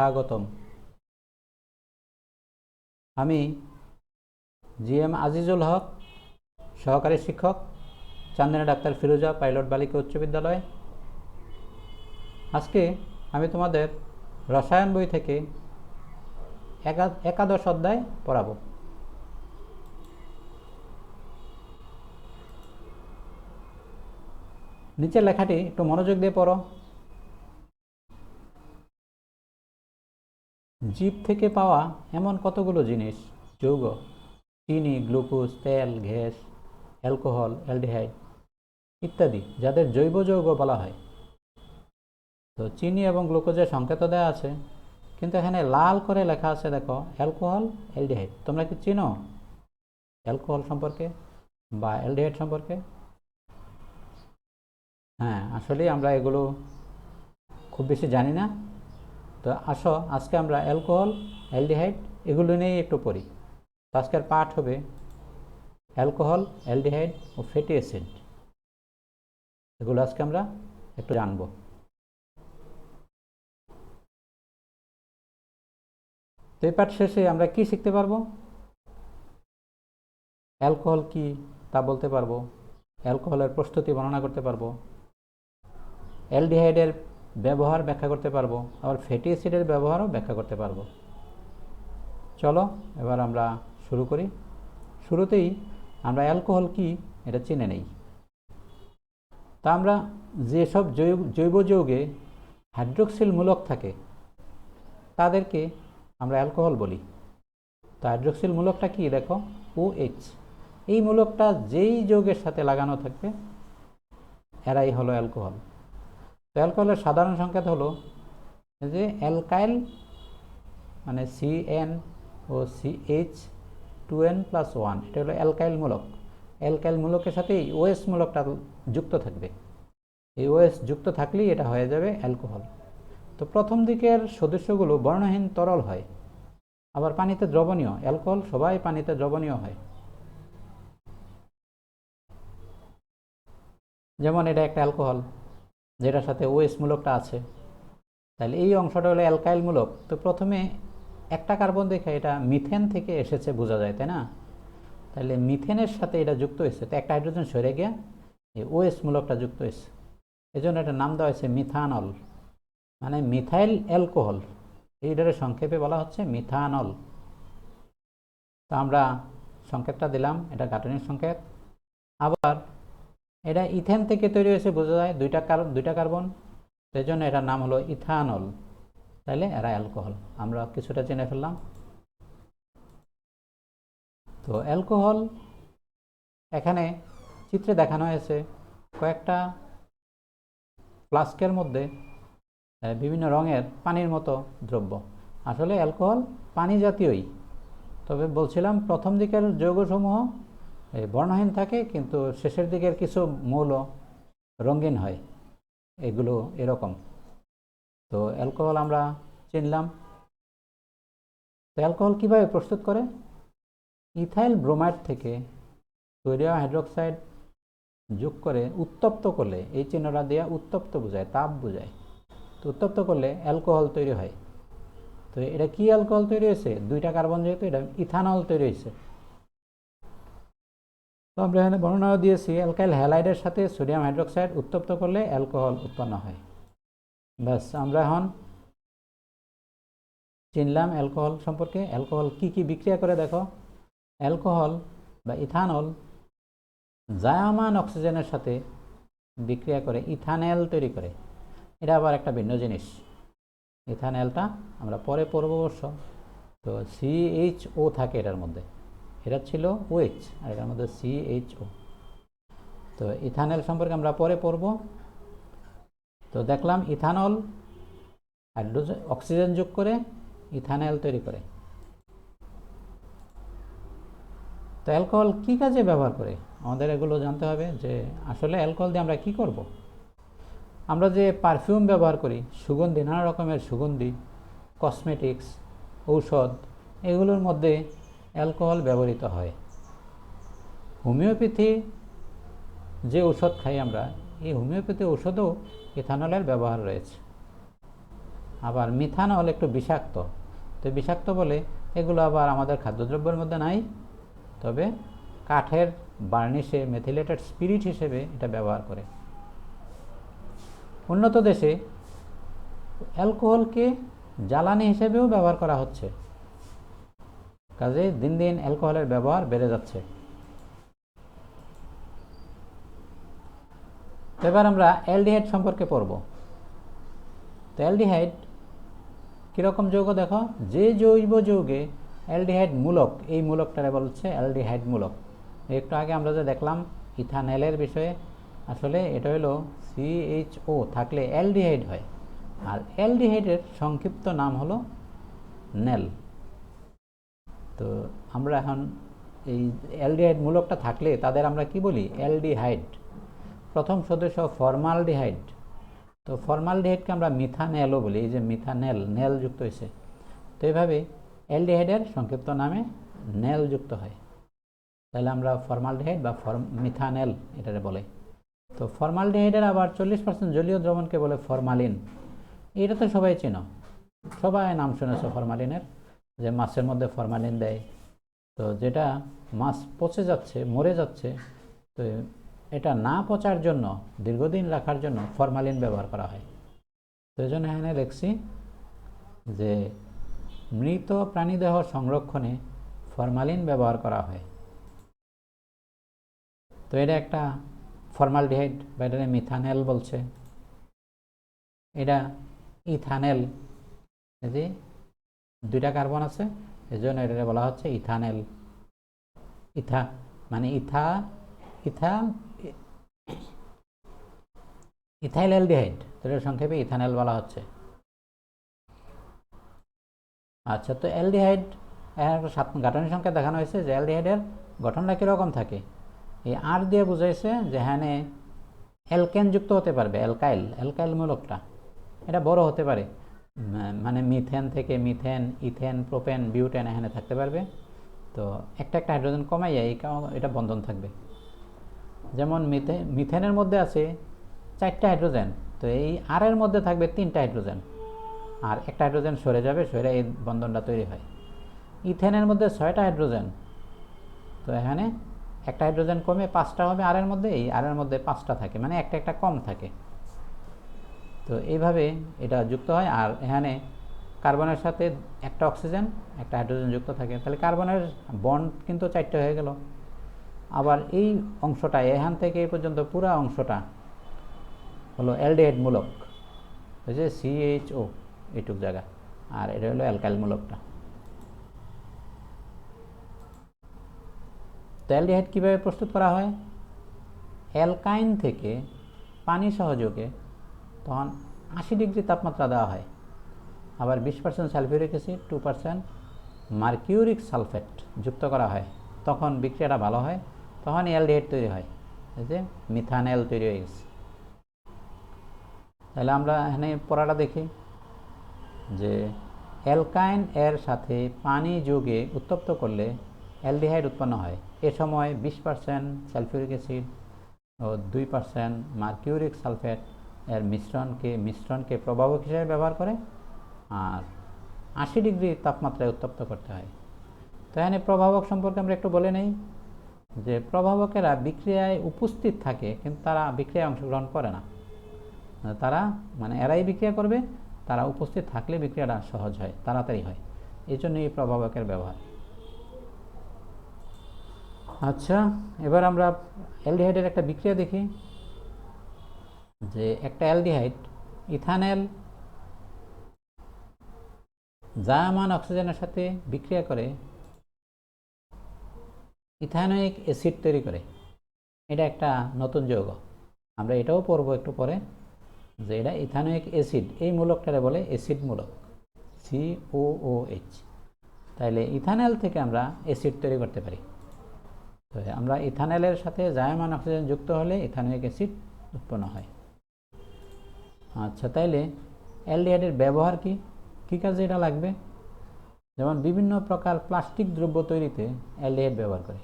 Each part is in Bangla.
স্বাগতম। আমি জি এম আজিজুল হক, সহকারী শিক্ষক, চান্দিনা ডাক্তার ফিরোজা, পাইলট বালিকা উচ্চ বিদ্যালয়। আজকে আমি তোমাদের রসায়ন বই থেকে একা- একাদশ অধ্যায় পড়াবো। নিচের লেখাটি একটু মনোযোগ দিয়ে পড়ো। জীব থেকে পাওয়া এমন কতগুলো জিনিস? যৌগ, চিনি, গ্লুকোজ, তেল, গ্যাস, অ্যালকোহল, অ্যালডিহাইড ইত্যাদি, যাদের জৈব যৌগ বলা হয়। তো চিনি এবং গ্লুকোজের সংকেত দেওয়া আছে, কিন্তু এখানে লাল করে লেখা আছে, দেখো, অ্যালকোহল, অ্যালডিহাইড। তোমরা কি চিনো? অ্যালকোহল সম্পর্কে বা অ্যালডিহাইড সম্পর্কে? হ্যাঁ আসলে আমরা এগুলো খুব বেশি জানি না। তো আসো, আজকে আমরা অ্যালকোহল, অ্যালডিহাইড এগুলো নিয়েই একটু পড়ি। তো আজকের পাঠ হবে অ্যালকোহল, অ্যালডিহাইড ও ফ্যাটি অ্যাসিড। এগুলো আজকে আমরা একটু জানব। তো এই পাঠ শেষে আমরা কি শিখতে পারব? অ্যালকোহল কি তা বলতে পারব। অ্যালকোহলের প্রস্তুতি বর্ণনা করতে পারব। অ্যালডিহাইডের ব্যবহার ব্যাখ্যা করতে পারব। আবার ফ্যাটি অ্যাসিডের ব্যবহারও ব্যাখ্যা করতে পারব। চলো, এবার আমরা শুরু করি। শুরুতেই আমরা অ্যালকোহল কি এটা চিনে নেই। তা আমরা যেসব জৈব যৌগে হাইড্রোক্সিল মূলক থাকে, তাদেরকে আমরা অ্যালকোহল বলি। তো হাইড্রোক্সিল মূলকটা কি দেখো? ও এইচ এই মূলকটা যেই যৌগের সাথে লাগানো থাকবে, এরাই হলো অ্যালকোহল। তো অ্যালকোহলের সাধারণ সংকেত হলো যে অ্যালকাইল মানে সি এন ও C H two N plus one এটা হলো অ্যালকাইল মূলক। অ্যালকাইল মূলকের সাথে এই ওএস মূলকটা যুক্ত থাকবে। এই ওএস যুক্ত থাকলেই এটা হয়ে যাবে অ্যালকোহল। তো প্রথম দিকের সদস্যগুলো বর্ণহীন তরল হয়, আবার পানিতে দ্রবণীয়। অ্যালকোহল সবাই পানিতে দ্রবণীয় হয়। যেমন এটা একটা অ্যালকোহল। যেটার সাথে ওএস মূলকটা আছে। তাহলে এই অংশটা হলো অ্যালকাইল মূলক। তো প্রথমে একটা কার্বন দেখে এটা মিথেন থেকে এসেছে বোঝা যায়, তাই না? তাহলে মিথেনের সাথে এটা যুক্ত হয়েছে। তো একটা হাইড্রোজেন সরে গিয়ে এই ওএস মূলকটা যুক্ত হয়েছে। এই জন্য এটার নাম দেওয়া হয়েছে মিথানল। মানে মিথাইল অ্যালকোহল। এইটারে সংক্ষেপে বলা হচ্ছে মিথানল। তো আমরা সংকেতটা দিলাম। এটা গাঠনিক সংকেত। আবার এটা ইথেন থেকে তৈরি হয়েছে, বোঝা যায় দুইটা কার্বন দুইটা কার্বন। সেই জন্য এটার নাম হলো ইথানল। তাইলে এরা অ্যালকোহল। আমরা কিছুটা জেনে ফেললাম। তো অ্যালকোহল এখানে চিত্রে দেখানো হয়েছে কয়েকটা ফ্লাস্কের মধ্যে বিভিন্ন রঙের পানির মতো দ্রব্য। আসলে অ্যালকোহল পানি জাতীয়ই। তবে বলছিলাম প্রথম দিকের যৌগসমূহ বর্ণহীন থাকে, কিন্তু শেষের দিকের কিছু মৌল রঙিন হয়। এগুলো এরকম। তো অ্যালকোহল আমরা চিনলাম। তো অ্যালকোহল কীভাবে প্রস্তুত করে? ইথাইল ব্রোমাইড থেকে সোডিয়াম হাইড্রোক্সাইড যোগ করে উত্তপ্ত করলে এই চিহ্নটা দেওয়া উত্তপ্ত বোঝায়, তাপ বোঝায়। তো উত্তপ্ত করলে অ্যালকোহল তৈরি হয়। তো এটা কি অ্যালকোহল তৈরি হয়েছে? দুইটা কার্বন যেহেতু, এটা ইথানল তৈরি হয়েছে। আমরা এখানে বর্ণনা দিয়েছি অ্যালকাইল হ্যালাইডের সাথে সোডিয়াম হাইড্রোক্সাইড উত্তপ্ত করলে অ্যালকোহল উৎপন্ন হয়। ব্যাস, আমরা এখন চিনলাম অ্যালকোহল সম্পর্কে। অ্যালকোহল কি কি বিক্রিয়া করে দেখো। অ্যালকোহল বা ইথানল জায়মান অক্সিজেনের সাথে বিক্রিয়া করে, ইথানেল তৈরি করে। এটা আবার একটা ভিন্ন জিনিস। ইথানেলটা আমরা পরে পড়ব অবশ্য। তো সিএইচও থাকে এটার মধ্যে। এটা ছিল ওয়েচ আর এটার মধ্যে সিএইচও তো ইথানেল সম্পর্কে আমরা পরে পড়ব। তো দেখলাম ইথানল হাইড্রোজেন অক্সিজেন যোগ করে ইথানেল তৈরি করে। তো অ্যালকোহল কী কাজে ব্যবহার করে? আমাদের এগুলো জানতে হবে যে আসলে অ্যালকোহল দিয়ে আমরা কি করব। আমরা যে পারফিউম ব্যবহার করি, সুগন্ধি, নানা রকমের সুগন্ধি কসমেটিক্স ঔষধ, এগুলোর মধ্যে অ্যালকোহল ব্যবহৃত হয়। হোমিওপ্যাথি যে ওষুধ খাই আমরা, এই হোমিওপ্যাথি ঔষধেও ইথানলের ব্যবহার রয়েছে। আবার মিথানল একটু বিষাক্ত। তো বিষাক্ত বলে এগুলো আবার আমাদের খাদ্যদ্রব্যের মধ্যে নাই, তবে কাঠের বার্নিশে মেথিলেটেড স্পিরিট হিসেবে এটা ব্যবহার করে। উন্নত দেশে অ্যালকোহলকে জ্বালানি হিসেবেও ব্যবহার করা হচ্ছে। কাজে দিন দিন অ্যালকোহলের ব্যবহার বেড়ে যাচ্ছে। এবার আমরা অ্যালডিহাইড সম্পর্কে পড়ব। তো অ্যালডিহাইড কীরকম যৌগ দেখো? যে জৈব যৌগে অ্যালডিহাইড মূলক, এই মূলকটারে বলছে অ্যালডিহাইড মূলক। একটু আগে আমরা যে দেখলাম ইথানলের বিষয়ে, আসলে এটা হলো সিএইচও থাকলে অ্যালডিহাইড হয়। আর অ্যালডিহাইডের সংক্ষিপ্ত নাম হলো নেল। তো আমরা এখন এই অ্যালডিহাইড মূলকটা থাকলে তাদের আমরা কি বলি? অ্যালডিহাইড। প্রথম সদস্য ফর্মালডিহাইড। তো ফর্মালডিহাইডকে আমরা মিথানেলও বলি, এই যে মিথানেল, নেল যুক্ত হয়েছে। তো এইভাবে অ্যালডিহাইডের সংক্ষিপ্ত নামে নেল যুক্ত হয়। তাহলে আমরা ফর্মালডিহাইড বা ফর্ম, মিথানেল এটারে বলে। তো ফর্মালডিহাইডের আবার চল্লিশ পার্সেন্ট জলীয় দ্রবণকে বলে ফরমালিন। এটা তো সবাই চেনো। সবাই নাম শুনেছে ফরমালিনের। যে মাছের মধ্যে ফরমালিন দেয়। তো যেটা মাছ পচে যাচ্ছে, মরে যাচ্ছে, তো এটা না পচার জন্য, দীর্ঘদিন রাখার জন্য ফরমালিন ব্যবহার করা হয়। তো এই জন্য এখানে লিখছি যে মৃত প্রাণীদেহ সংরক্ষণে ফরমালিন ব্যবহার করা হয়। তো এটা একটা ফর্মালডিহাইড বা এটা মিথানেল বলছে। এটা ইথানেল যে দুইটা কার্বন আছে এই জন্য এটা বলা হচ্ছে ইথানেল। ইথা মানে ইথা ইথা ইথাইল অ্যালডিহাইড এটার সংক্ষেপে ইথানেল বলা হচ্ছে। আচ্ছা তো অ্যালডিহাইড গাঠনিক সংখ্যা দেখানো হয়েছে যে অ্যালডিহাইডের গঠনটা কীরকম থাকে। এই আর দিয়ে বুঝাইছে যে হ্যাঁ অ্যালকেন যুক্ত হতে পারবে, অ্যালকাইল অ্যালকাইল মূলকটা। এটা বড় হতে পারে। মানে মিথেন থেকে মিথেন, ইথেন, প্রোপেন, বিউটেন এখানে থাকতে পারবে। তো একটা একটা হাইড্রোজেন কমাইয়া এই এটা বন্ধন থাকবে। যেমন মিথে মিথেনের মধ্যে আছে চারটা হাইড্রোজেন, তো এই আরের মধ্যে থাকবে তিনটা হাইড্রোজেন। আর একটা হাইড্রোজেন সরে যাবে, সরে এই বন্ধনটা তৈরি হয়। ইথেনের মধ্যে ছয়টা হাইড্রোজেন, তো এখানে একটা হাইড্রোজেন কমে পাঁচটা হবে আরের মধ্যে, এই আরের মধ্যে পাঁচটা থাকে মানে একটা একটা কম থাকে। তো এইভাবে এটা যুক্ত হয় আর এখানে কার্বনের সাথে একটা অক্সিজেন, একটা হাইড্রোজেন যুক্ত থাকে। তাহলে কার্বনের বন্ড কিন্তু চারটে হয়ে গেল। আবার এই অংশটা, এখান থেকে এই পর্যন্ত পুরা অংশটা হলো অ্যালডিহাইড মূলক। ওই যে সিএইচও এইটুক জায়গা। আর এটা হলো অ্যালকাইল মূলকটা। তো অ্যালডিহাইড কীভাবে প্রস্তুত করা হয়? অ্যালকাইন থেকে পানি সহযোগে তখন আশি ডিগ্রি তাপমাত্রা দেওয়া হয়। আবার বিশ percent sulphuric acid, two percent mercuric sulphate যুক্ত করা হয়। তখন বিক্রিয়াটা ভালো হয়, তখন অ্যালডিহাইড তৈরি হয়। যে মিথানেল তৈরি হয়ে গেছে। তাহলে আমরা এখানে পড়াটা দেখি যে অ্যালকাইন এর সাথে পানি যোগে উত্তপ্ত করলে অ্যালডিহাইড উৎপন্ন হয়। এ সময় বিশ পার্সেন্ট সালফিউরিক অ্যাসিড ও দুই পার্সেন্ট মার্কিউরিক সালফেট এর মিশ্রণকে মিশ্রণকে প্রভাবক হিসেবে ব্যবহার করে আর আশি ডিগ্রি তাপমাত্রায় উত্তপ্ত করতে হয়। তো এখানে প্রভাবক সম্পর্কে আমরা একটু বলে নেই যে প্রভাবকেরা বিক্রিয়ায় উপস্থিত থাকে কিন্তু তারা বিক্রিয়ায় অংশগ্রহণ করে না। তারা মানে এরাই বিক্রিয়া করবে, তারা উপস্থিত থাকলে বিক্রিয়াটা সহজ হয়, তাড়াতাড়ি হয়। এই জন্য এই প্রভাবকের ব্যবহার। আচ্ছা এবার আমরা অ্যালডিহাইডের একটা বিক্রিয়া দেখি। যে একটা অ্যালডিহাইড, ইথানেল জায়মান অক্সিজেনের সাথে বিক্রিয়া করে, ইথানোয়িক অ্যাসিড তৈরি করে। এটা একটা নতুন যৌগ। আমরা এটাও পড়ব একটু পরে যে এটা ইথানোয়িক অ্যাসিড, এই মূলকটারে বলে অ্যাসিড মূলক সিওওএইচ তাইলে ইথানেল থেকে আমরা অ্যাসিড তৈরি করতে পারি। তো আমরা ইথানেলের সাথে জায়মান অক্সিজেন যুক্ত হলে ইথানোয়িক অ্যাসিড উৎপন্ন হয়। আচ্ছা তাইলে অ্যালডিহাইডের ব্যবহার কি? কী কাজে এটা লাগবে? যেমন বিভিন্ন প্রকার প্লাস্টিক দ্রব্য তৈরিতে অ্যালডিহাইড ব্যবহার করে।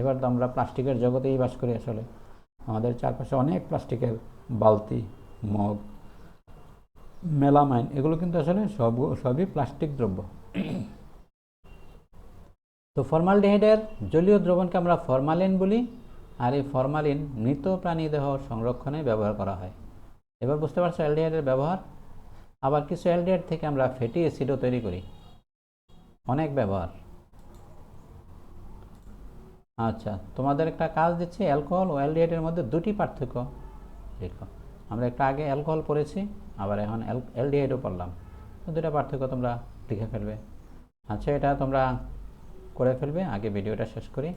এবার তো আমরা প্লাস্টিকের জগতেই বাস করি আসলে। আমাদের চারপাশে অনেক প্লাস্টিকের বালতি, মগ, মেলামাইন, এগুলো কিন্তু আসলে সব, সবই প্লাস্টিক দ্রব্য। তো ফর্মালডিহাইডের জলীয় দ্রবণকে আমরা ফরমালিন বলি। আর এই ফরমালিন মৃত প্রাণীদেহ সংরক্ষণে ব্যবহার করা হয়। এবার বুঝতে পারছ অ্যালডিহাইডের ব্যবহার? আবার কিছু অ্যালডিহাইড থেকে আমরা ফ্যাটি অ্যাসিডও তৈরি করি। অনেক ব্যবহার। আচ্ছা তোমাদের একটা কাজ দিচ্ছি, অ্যালকোহল ও অ্যালডিহাইডের মধ্যে দুটি পার্থক্য দেখো আমরা একটা আগে অ্যালকোহল পড়েছি, আবার এখন অ্যালডিহাইডও পড়লাম। দুটা পার্থক্য তোমরা লিখে ফেলবে। আচ্ছা এটা তোমরা করে ফেলবে, আগে ভিডিওটা শেষ করি।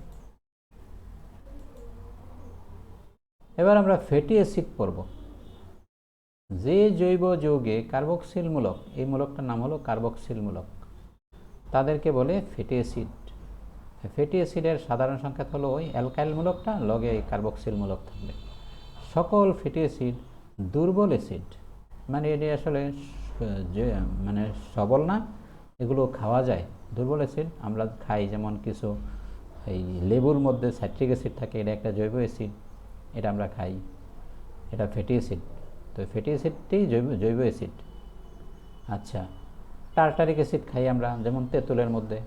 এবার আমরা ফ্যাটি অ্যাসিড পড়ব। যে জৈব যৌগে কার্বক্সিল মূলক এই মূলকটার নাম হলো কার্বক্সিল মূলক তাদেরকে বলে ফ্যাটি অ্যাসিড ফ্যাটি অ্যাসিডের সাধারণ সংখ্যা হলো ওই অ্যালকাইল মূলকটা লগে এই কার্বক্সিল মূলক থাকবে। সকল ফ্যাটি অ্যাসিড দুর্বল অ্যাসিড মানে এটি আসলে যে মানে সবল না, এগুলো খাওয়া যায়। দুর্বল অ্যাসিড আমরা খাই যেমন কিছু এই লেবুর মধ্যে স্যাট্রিক অ্যাসিড থাকে, এটা একটা জৈব অ্যাসিড এটা আমরা খাই। এটা ফ্যাটি অ্যাসিড তো ফ্যাটি অ্যাসিডটি জৈব জৈব অ্যাসিড আচ্ছা টার্টারিক অ্যাসিড খাই আমরা, যেমন তেঁতুলের মধ্যে।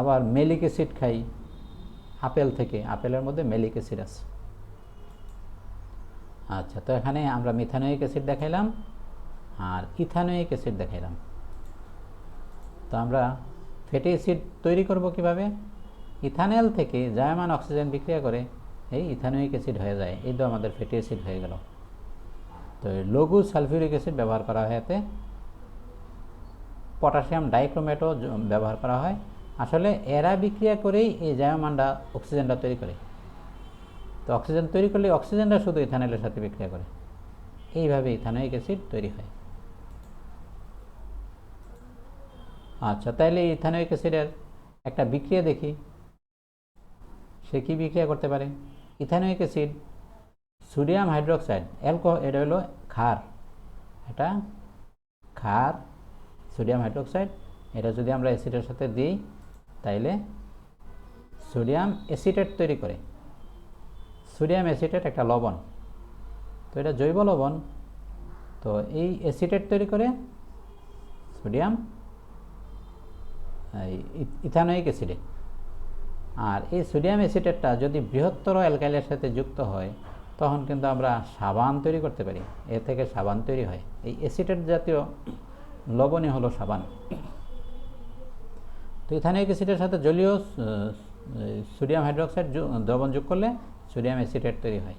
আবার মেলিক অ্যাসিড খাই, আপেল থেকে, আপেলের মধ্যে মেলিক অ্যাসিড আছে। আচ্ছা তো এখানে আমরা মিথানোয়িক অ্যাসিড দেখাইলাম, আর ইথানোয়িক অ্যাসিড দেখাইলাম। তো আমরা ফ্যাটি অ্যাসিড তৈরি করব কীভাবে? ইথানল থেকে জায়মান অক্সিজেন বিক্রিয়া করে, এই ইথানোয়িক অ্যাসিড হয়ে যায়। এই তো আমাদের ফ্যাটি অ্যাসিড হয়ে গেল। তো লঘু সালফিউরিক অ্যাসিড ব্যবহার করা হয় এতে। পটাশিয়াম ডাইক্রোমেটও ব্যবহার করা হয়। আসলে এরা বিক্রিয়া করেই এই জায়মানটা অক্সিজেনটা তৈরি করে। তো অক্সিজেন তৈরি করলে অক্সিজেনটা শুধু ইথানলের সাথে বিক্রিয়া করে। এইভাবে ইথানোয়িক অ্যাসিড তৈরি হয়। আচ্ছা তাইলে ইথানোয়িক অ্যাসিডের একটা বিক্রিয়া দেখি। সে কী বিক্রিয়া করতে পারে? Ethanoic acid sodium hydroxide alcohol এটা হলো ক্ষার। এটা ক্ষার, সোডিয়াম হাইড্রোক্সাইড। এটা যদি আমরা অ্যাসিডের সাথে দিই, তাইলে সোডিয়াম অ্যাসিটেট তৈরি করে। সোডিয়াম অ্যাসিটেট একটা লবণ। তো এটা জৈব লবণ। তো এই অ্যাসিটেট তৈরি করে সোডিয়াম ইথানোয়িক অ্যাসিডে। আর এই সোডিয়াম অ্যাসিটেটটা যদি বৃহত্তর অ্যালকাইলের সাথে যুক্ত হয় তখন কিন্তু আমরা সাবান তৈরি করতে পারি। এ থেকে সাবান তৈরি হয়। এই অ্যাসিটেট জাতীয় লবণই হলো সাবান। তো ইথানোয়িক অ্যাসিডের সাথে জলীয় সোডিয়াম হাইড্রোক্সাইড দ্রবণ যোগ করলে সোডিয়াম অ্যাসিটেট তৈরি হয়।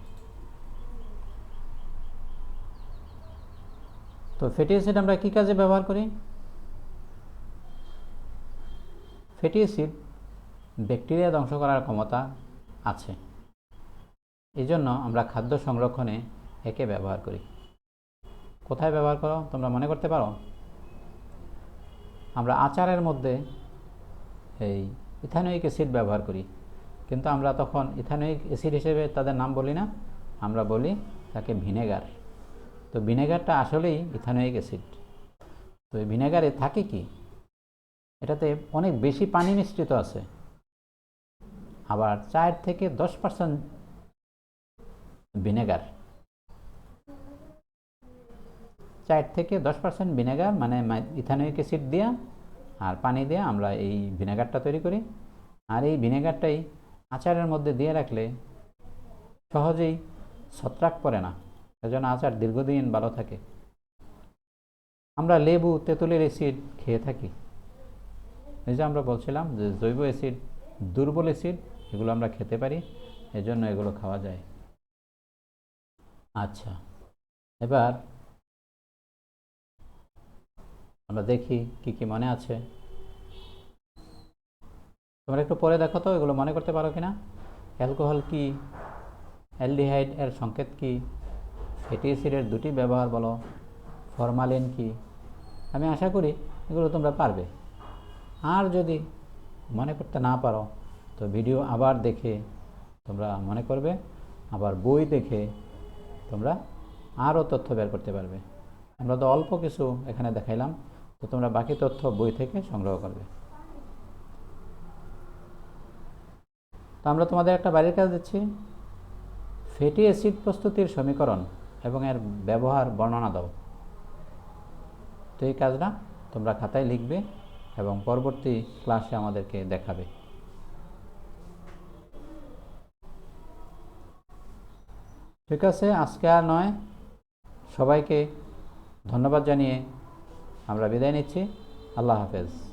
তো ফ্যাটি অ্যাসিড আমরা কী কাজে ব্যবহার করি? ফ্যাটি অ্যাসিড ব্যাকটেরিয়া ধ্বংস করার ক্ষমতা আছে। এই জন্য আমরা খাদ্য সংরক্ষণে একে ব্যবহার করি। কোথায় ব্যবহার করো? তোমরা মনে করতে পারো? আমরা আচারের মধ্যে এই ইথানোয়িক অ্যাসিড ব্যবহার করি। কিন্তু আমরা তখন ইথানোয়িক অ্যাসিড হিসেবে তাদের নাম বলি না, আমরা বলি তাকে ভিনেগার। তো ভিনেগারটা আসলেই ইথানোয়িক অ্যাসিড। তো এই ভিনেগারে থাকে কি? এটাতে অনেক বেশি পানি মিশ্রিত আছে। আবার চার থেকে দশ পার্সেন্ট ভিনেগার। চার থেকে দশ পার্সেন্ট ভিনেগার মানে ইথানোয়িক অ্যাসিড দিয়া আর পানি দিয়ে আমরা এই ভিনেগারটা তৈরি করি। আর এই ভিনেগারটাই আচারের মধ্যে দিয়ে রাখলে সহজেই ছত্রাক পড়ে না সেজন্য আচার দীর্ঘদিন ভালো থাকে। আমরা লেবু, তেঁতুলের অ্যাসিড খেয়ে থাকি। এই যে আমরা বলছিলাম যে জৈব অ্যাসিড, দুর্বল অ্যাসিড, এগুলো আমরা খেতে পারি, এজন্য এগুলো খাওয়া যায়। আচ্ছা। এবার আমরা দেখি কি কি মনে আছে। তোমরা একটু পরে দেখো তো, এগুলো মনে করতে পারো কিনা? অ্যালকোহল কি? অ্যালডিহাইড এর সংকেত কি? ফ্যাটি অ্যাসিডের দুটি ব্যবহার বলো। ফরমালিন কি? আমি আশা করি এগুলো তোমরা পারবে। আর যদি মনে করতে না পারো, তো ভিডিও আবার দেখে তোমরা মনে করবে, আবার বই দেখে তোমরা আরও তথ্য বের করতে পারবে। আমরা তো অল্প কিছু এখানে দেখাইলাম, তো তোমরা বাকি তথ্য বই থেকে সংগ্রহ করবে। তো আমরা তোমাদের একটা বাড়ির কাজ দিচ্ছি। ফ্যাটি অ্যাসিড প্রস্তুতির সমীকরণ এবং এর ব্যবহার বর্ণনা দাও। তো এই কাজটা তোমরা খাতায় লিখবে এবং পরবর্তী ক্লাসে আমাদেরকে দেখাবে। ঠিক আছে আজকে আর নয়। সবাইকে ধন্যবাদ জানিয়ে আমরা বিদায় নিচ্ছি। আল্লাহ হাফেজ।